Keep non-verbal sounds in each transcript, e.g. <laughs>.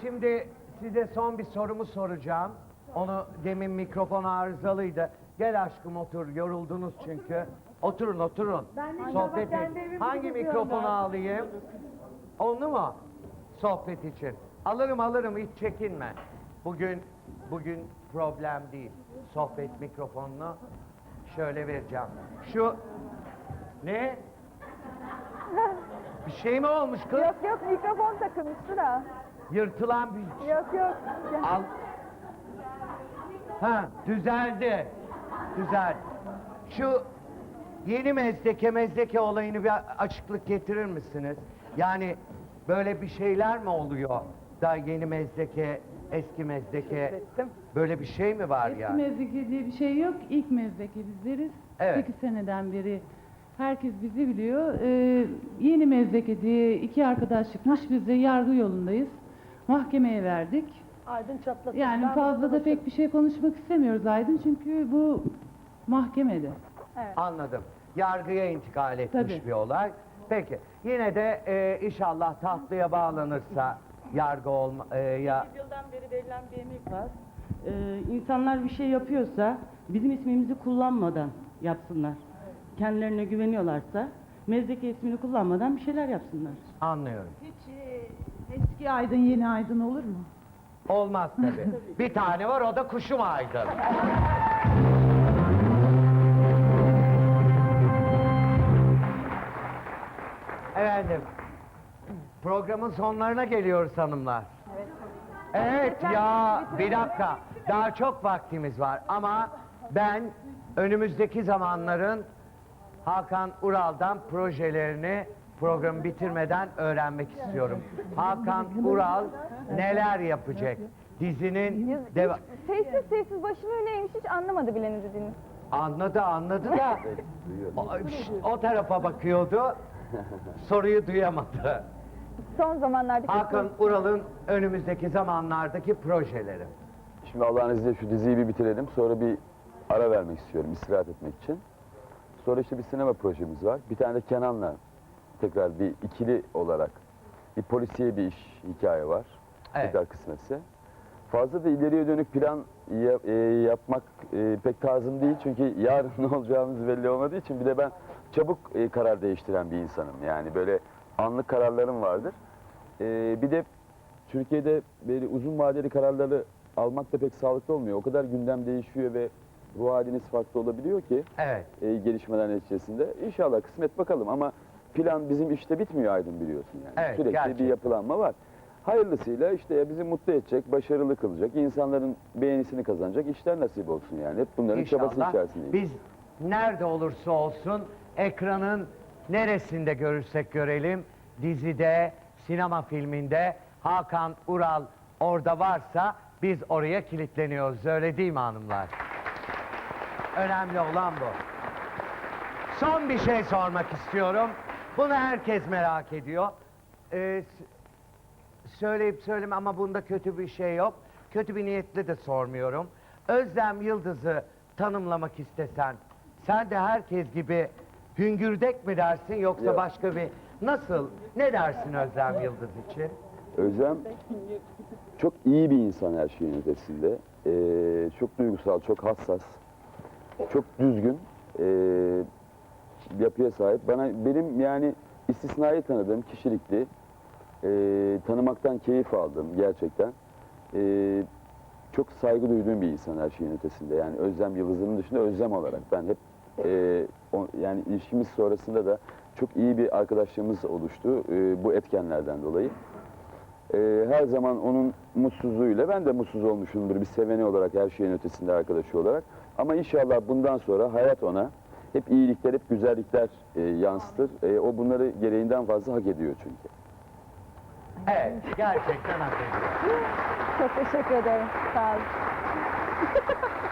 Şimdi size son bir sorumu soracağım. Onu demin mikrofon arızalıydı. Gel aşkım otur. Yoruldunuz çünkü. Oturun oturun. Sohbet edin. Hangi mikrofonu alayım? Onu mu? Sohbet için. Alırım alırım hiç çekinme. Bugün bugün problem değil. Sohbet mikrofonunu şöyle vereceğim. Şu ne? <laughs> Bir şey mi olmuş kız? Yok yok mikrofon takılmıştı da. Yırtılan bir Yok yok. Al. Ha düzeldi. Düzeldi. Şu yeni mezdeke mezdeke olayını bir açıklık getirir misiniz? Yani böyle bir şeyler mi oluyor? Da yeni mezdeke, eski mezdeke böyle bir şey mi var Eski yani? mezdeki diye bir şey yok. İlk mezdeki bizleriz. Evet. 8 seneden beri herkes bizi biliyor. Ee, yeni mezdeki diye iki arkadaş çıkmış. Biz de yargı yolundayız. Mahkemeye verdik. Aydın çatlasın. Yani fazla da pek bir şey konuşmak istemiyoruz Aydın. Çünkü bu mahkemede. Anladım. Yargıya intikal etmiş Tabii. bir olay. Peki. Yine de e, inşallah tahtlıya bağlanırsa yargı olma e, ya yıldan beri verilen bir emek var. Ee, insanlar bir şey yapıyorsa bizim ismimizi kullanmadan yapsınlar. Kendilerine güveniyorlarsa mezdeki ismini kullanmadan bir şeyler yapsınlar. anlıyorum. Hiç e, eski aydın yeni aydın olur mu? Olmaz tabii. <laughs> bir tane var o da kuşum aydın. Efendim, programın sonlarına geliyoruz hanımlar. Evet ya bir dakika daha çok vaktimiz var ama ben önümüzdeki zamanların Hakan Ural'dan projelerini programı bitirmeden öğrenmek istiyorum. Hakan Ural neler yapacak? Dizinin deva- Sessiz sessiz başını öyleymiş hiç anlamadı bile ne dediğini. anladı anladı da o, o tarafa bakıyordu. Soruyu duyamadı. Son zamanlardaki Hakan Ural'ın önümüzdeki zamanlardaki projeleri. Şimdi Allah'ın izniyle şu diziyi bir bitirelim. Sonra bir ara vermek istiyorum istirahat etmek için. Sonra işte bir sinema projemiz var. Bir tane de Kenan'la tekrar bir ikili olarak bir polisiye bir iş hikaye var. Evet. Tekrar kısmetse. Fazla da ileriye dönük plan ya- e, yapmak e, pek tarzım değil. Çünkü yarın <laughs> ne olacağımız belli olmadığı için bir de ben çabuk e, karar değiştiren bir insanım. Yani böyle anlık kararlarım vardır. E, bir de Türkiye'de böyle uzun vadeli kararları almak da pek sağlıklı olmuyor. O kadar gündem değişiyor ve ruh haliniz farklı olabiliyor ki Evet. e, gelişmeler neticesinde. İnşallah kısmet bakalım ama plan bizim işte bitmiyor Aydın biliyorsun yani. Evet, Sürekli gerçekten. bir yapılanma var. Hayırlısıyla işte bizi mutlu edecek, başarılı kılacak, insanların beğenisini kazanacak işler nasip olsun yani. Hep bunların çabası İnşallah içerisindeyiz. biz nerede olursa olsun ekranın neresinde görürsek görelim dizide, sinema filminde Hakan Ural orada varsa biz oraya kilitleniyoruz. Öyle değil mi hanımlar? Önemli olan bu. Son bir şey sormak istiyorum. Bunu herkes merak ediyor. Ee, söyleyip söyleme ama bunda kötü bir şey yok. Kötü bir niyetle de sormuyorum. Özlem Yıldız'ı tanımlamak istesen, sen de herkes gibi hüngürdek mi dersin yoksa Ya. başka bir... Nasıl, ne dersin Özlem Yıldız için? Özlem çok iyi bir insan her şeyin ötesinde. Ee, çok duygusal, çok hassas, çok düzgün ee, yapıya sahip. Bana benim yani istisnai tanıdığım kişilikli, ee, tanımaktan keyif aldım gerçekten. Ee, çok saygı duyduğum bir insan her şeyin ötesinde. Yani Özlem Yıldız'ın dışında Özlem olarak ben hep ee, o- yani ilişkimiz sonrasında da çok iyi bir arkadaşlığımız oluştu ee, bu etkenlerden dolayı. Ee, her zaman onun mutsuzluğuyla ben de mutsuz olmuşumdur bir seveni olarak her şeyin ötesinde arkadaşı olarak. Ama inşallah bundan sonra hayat ona hep iyilikler, hep güzellikler e, yansıtır. E, o bunları gereğinden fazla hak ediyor çünkü. Evet, gerçekten hak ediyor. Çok teşekkür ederim. Sağ olun. <laughs>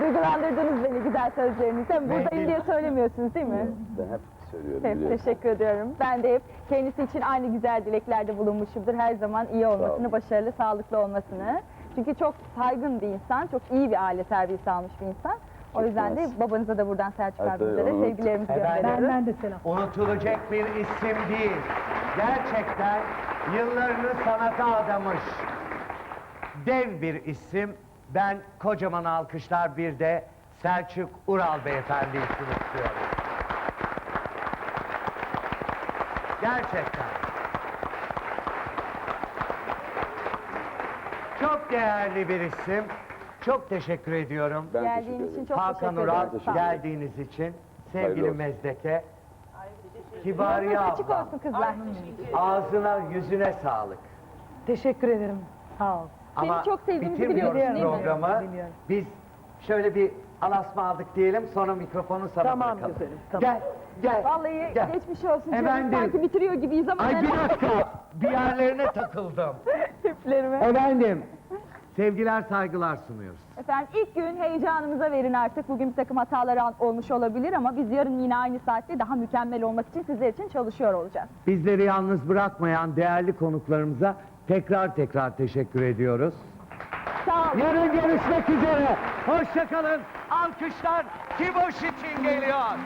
Duygulandırdınız beni güzel sözlerinizle. Buradayım Benim- diye söylemiyorsunuz değil mi? Ben hep söylüyorum Hep teşekkür ediyorum. Ben de hep kendisi için aynı güzel dileklerde bulunmuşumdur. Her zaman iyi olmasını, ol. başarılı, sağlıklı olmasını. Çünkü çok saygın bir insan, çok iyi bir aile terbiyesi almış bir insan. O Çok yüzden de babanıza da buradan Selçuk Hatta abimize de sevgilerimizi Efendim? gönderiyoruz. de selam. Unutulacak bir isim değil. Gerçekten yıllarını sanata adamış. dev bir isim. Ben kocaman alkışlar bir de Selçuk Ural Beyefendi için istiyorum. Gerçekten. Çok değerli bir isim. Çok teşekkür ediyorum. Ben Geldiğin teşekkür için ederim. çok Hakan teşekkür Ural ederim. Sağ ol. ederim. geldiğiniz için. Hayırlı Sevgili olsun. Mezdeke. Kibariye Yolunuz açık abla. olsun kızlar. Ağzına yüzüne sağlık. Teşekkür ederim. Sağ ol. Seni Ama çok sevdiğimizi bitirmiyoruz biliyorsun değil mi? programı. Biliyorum. Biz şöyle bir alasma aldık diyelim sonra mikrofonu sana Tamam bırakalım. güzelim, tamam. Gel, gel. Vallahi gel. geçmiş olsun canım. Efendim? Sanki bitiriyor gibiyiz ama Ay bir dakika, bir yerlerine takıldım. <laughs> tiplerime. Efendim, sevgiler saygılar sunuyoruz. Efendim ilk gün heyecanımıza verin artık. Bugün bir takım hatalar al- olmuş olabilir ama biz yarın yine aynı saatte daha mükemmel olmak için sizler için çalışıyor olacağız. Bizleri yalnız bırakmayan değerli konuklarımıza tekrar tekrar teşekkür ediyoruz. Sağ olun. Yarın görüşmek üzere. Hoşçakalın. Alkışlar Kiboş için geliyor.